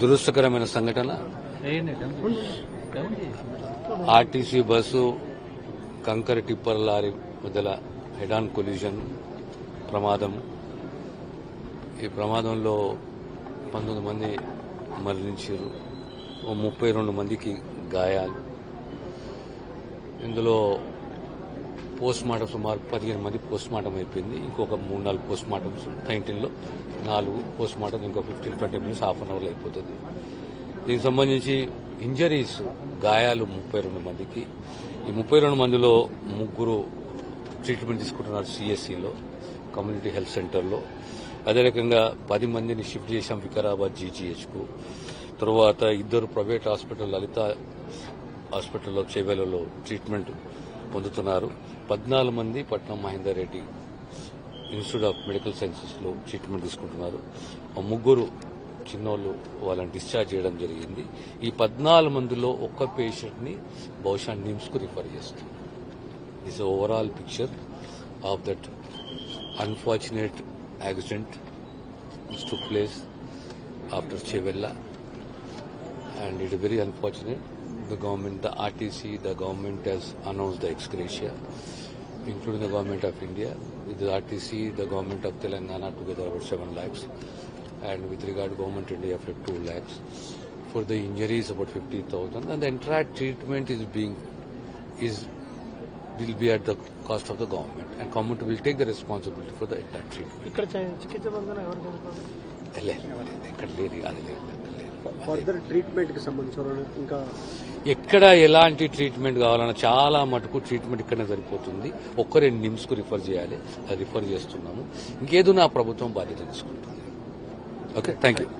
దురదృష్టకరమైన సంఘటన? RTC bus కంకర టిప్పర్ లారీ మధ్యల హెడ్ ఆన్ కొల్యూషన్ ప్రమాదం. ఈ ప్రమాదంలో పంతొమ్మిది మంది మరణించారు. ముప్పై రెండు మందికి గాయాలు. ఇందులో పోస్ట్ మార్టం సుమారు పదిహేను మంది పోస్ట్ మార్టం అయిపోయింది. ఇంకొక మూడు నాలుగు పోస్ట్ మార్టమ్స్ నైన్టీన్లో నాలుగు పోస్ట్ మార్టం ఇంకో fifteen twenty minutes half an అవర్లో అయిపోతుంది. దీనికి సంబంధించి ఇంజరీస్ గాయాలు ముప్పై రెండు మందికి. ఈ ముప్పై రెండు మందిలో ముగ్గురు ట్రీట్మెంట్ తీసుకుంటున్నారు సిఎస్సిలో కమ్యూనిటీ హెల్త్ సెంటర్లో. అదే రకంగా పది మందిని షిఫ్ట్ చేశాం వికారాబాద్ జీజీహెచ్కు. తర్వాత ఇద్దరు ప్రైవేట్ హాస్పిటల్ లలిత హాస్పిటల్లో చేవేలలో ట్రీట్మెంట్ పొందుతున్నారు. పద్నాలుగు మంది Patnam Mahender Reddy institute of medical సైన్సెస్లో treatment తీసుకుంటున్నారు. ముగ్గురు చిన్నోళ్ళు వాళ్ళని డిశ్చార్జ్ చేయడం జరిగింది. ఈ పద్నాలుగు మందిలో ఒక్క పేషెంట్ని బహుశా నిమ్స్కు రిఫర్ చేస్తుంది. This overall picture of that unfortunate accident which place after Chevella and it very unfortunate. The government, the RTC, the government has announced the ex gratia, including the government of India. With the RTC, the government of Telangana together about 7 lakhs, and with regard to government India for 2 lakhs. For the injuries about 50,000, and the entire treatment is being is will be at the cost of the government, and government will take the responsibility for the entire treatment. ఇక్కడ చ- చికిత్స పొందిన ఎవరు చనిపోయారు? లేదు, లేదు, ఇక్కడ లేదు, అది లేదు, లేదు. ఫర్దర్ ట్రీట్మెంట్ కి సంబంధించిన ఇంకా ఎక్కడ ఎలాంటి ట్రీట్మెంట్ కావాలన్నా చాలా మటుకు ట్రీట్మెంట్ ఇక్కడనే సరిపోతుంది. ఒక్క రెండు నిమ్స్కు రిఫర్ చేయాలి. అది రిఫర్ చేస్తున్నాము. ఇంకేదో నా ప్రభుత్వం బాధ్యత తీసుకుంటుంది. Okay thank you